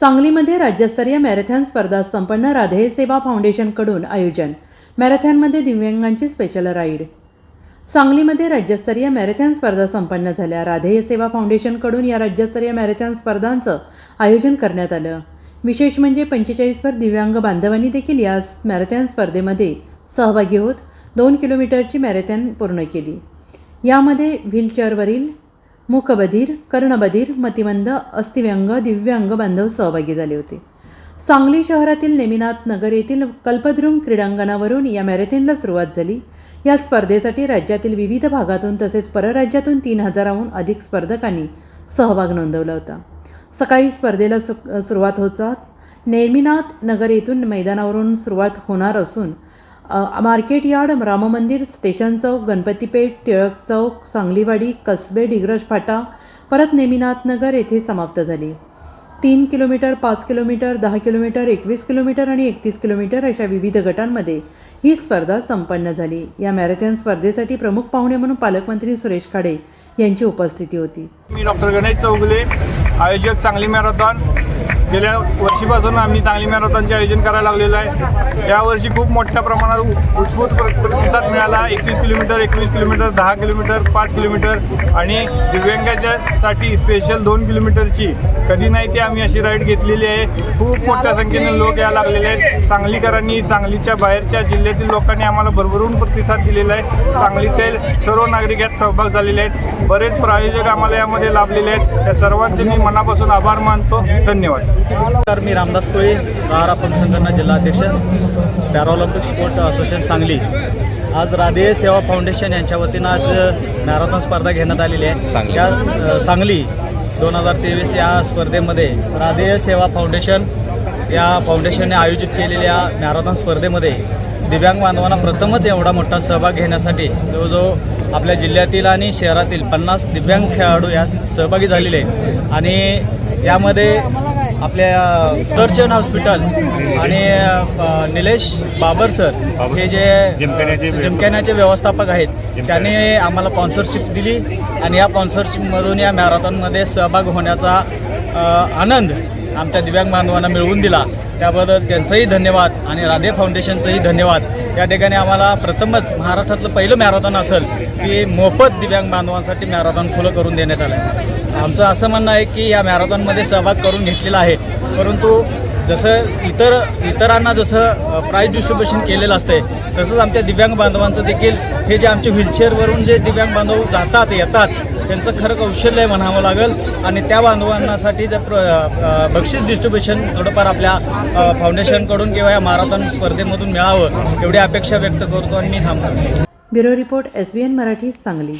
सांगलीमध्ये राज्यस्तरीय मॅरेथॉन स्पर्धा संपन्न राधेय सेवा फाउंडेशनकडून आयोजन. मॅरेथॉनमध्ये दिव्यांगांची स्पेशल राईड सांगलीमध्ये राज्यस्तरीय मॅरेथॉन स्पर्धा संपन्न झाल्या. राधेय सेवा फाउंडेशनकडून या राज्यस्तरीय मॅरेथॉन स्पर्धांचं आयोजन करण्यात आलं. विशेष म्हणजे पंचेचाळीसवर दिव्यांग बांधवांनी देखील या मॅरेथॉन स्पर्धेमध्ये सहभागी होत दोन किलोमीटरची मॅरेथॉन पूर्ण केली. यामध्ये व्हीलचेअरवरील मुखबधीर कर्णबधीर मतिमंद अस्थिव्यंग दिव्यांग बांधव सहभागी झाले होते. सांगली शहरातील नेमिनाथ नगर येथील कल्पद्रुम क्रीडांगणावरून या मॅरेथॉनला सुरुवात झाली. या स्पर्धेसाठी राज्यातील विविध भागातून तसेच परराज्यातून तीन हजाराहून अधिक स्पर्धकांनी सहभाग नोंदवला होता. सकाळी स्पर्धेला सु सुरुवात होताच नेमिनाथ नगर येथून मैदानावरून सुरुवात होणार असून मार्केट यार्ड राममंदिर स्टेशन चौक गणपतीपेठ टिळक चौक सांगलीवाडी कसबे डिग्रज फाटा परत नेमिनाथनगर येथे समाप्त झाली. तीन किलोमीटर पाच किलोमीटर दहा किलोमीटर एकवीस किलोमीटर आणि एकतीस किलोमीटर अशा विविध गटांमध्ये ही स्पर्धा संपन्न झाली. या मॅरेथॉन स्पर्धेसाठी प्रमुख पाहुणे म्हणून पालकमंत्री सुरेश खाडे यांची उपस्थिती होती. मी डॉक्टर गणेश चौगुले आयोजक चांगली मॅरेथॉन. गेल्या वर्षीपासून आम्ही चांगली मॅरेथॉनचे आयोजन करायला लागलेलं आहे. यावर्षी खूप मोठ्या प्रमाणात उत्स्फूर्त प्र- प्रतिसाद मिळाला. एकवीस किलोमीटर एकवीस किलोमीटर दहा किलोमीटर पाच किलोमीटर आणि दिव्यांगाच्यासाठी स्पेशल दोन किलोमीटरची. कधी नाही ते आम्ही अशी राईड घेतलेली आहे. खूप मोठ्या संख्येने लोक या लागलेले आहेत. सांगलीकरांनी सांगलीच्या बाहेरच्या जिल्ह्यातील लोकांनी आम्हाला भरभरून प्रतिसाद दिलेला आहे. सांगलीतील सर्व नागरिक यात सहभाग झालेले आहेत. बरेच प्रायोजक आम्हाला यामध्ये लाभलेले आहेत. त्या सर्वांचे मी मनापासून आभार मानतो. धन्यवाद. नमस्कार मी रामदास कोळी राहरा संघटना जिल्हाध्यक्ष पॅराऑलिम्पिक स्पोर्ट असोसिएशन सांगली. आज राधेय सेवा फाउंडेशन यांच्या वतीनं आज मॅरेथॉन स्पर्धा घेण्यात आलेली आहे. सांगली. या अ, सांगली दोन हजार तेवीस या स्पर्धेमध्ये राधेय सेवा फाउंडेशन या फाउंडेशनने आयोजित केलेल्या मॅरेथॉन स्पर्धेमध्ये दिव्यांग बांधवांना प्रथमच एवढा मोठा सहभाग घेण्यासाठी जवळजवळ आपल्या जिल्ह्यातील आणि शहरातील पन्नास दिव्यांग खेळाडू यात सहभागी झालेले. आणि यामध्ये आपल्या दर्शन हॉस्पिटल आणि निलेश बाबर सर हे जे जिमखान्याचे व्यवस्थापक. आहेत त्यांनी आम्हाला स्पॉन्सरशिप दिली आणि या स्पॉन्सरशिपमधून या मॅरेथॉनमध्ये सहभाग होण्याचा आनंद आमच्या दिव्यांग बांधवांना मिळवून दिला. त्याबद्दल त्यांचंही धन्यवाद आणि राधे फाउंडेशनचंही धन्यवाद. या ठिकाणी आम्हाला प्रथमच महाराष्ट्रातलं पहिलं मॅरेथॉन असेल की मोफत दिव्यांग बांधवांसाठी मॅरेथॉन खुलं करून देण्यात आलं आमचं असं म्हणणं आहे की या मॅरेथॉनमध्ये सहभाग करून घेतलेला आहे. परंतु जसं इतर इतरांना जसं प्राईज डिस्ट्रीब्युशन केलेलं असते तसंच आमच्या दिव्यांग बांधवांचं देखील हे जे आमचे व्हीलचेअरवरून जे दिव्यांग बांधव जातात येतात त्यांचं खरं कौशल्य म्हणावं लागेल. आणि त्या बांधवांनासाठी जर बक्षीस डिस्ट्रीब्युशन थोडंफार आपल्या फाउंडेशनकडून किंवा या मॅरेथॉन स्पर्धेमधून मिळावं एवढी अपेक्षा व्यक्त करतो आणि मी थांबतो. Bureau report S B N Marathi Sangli.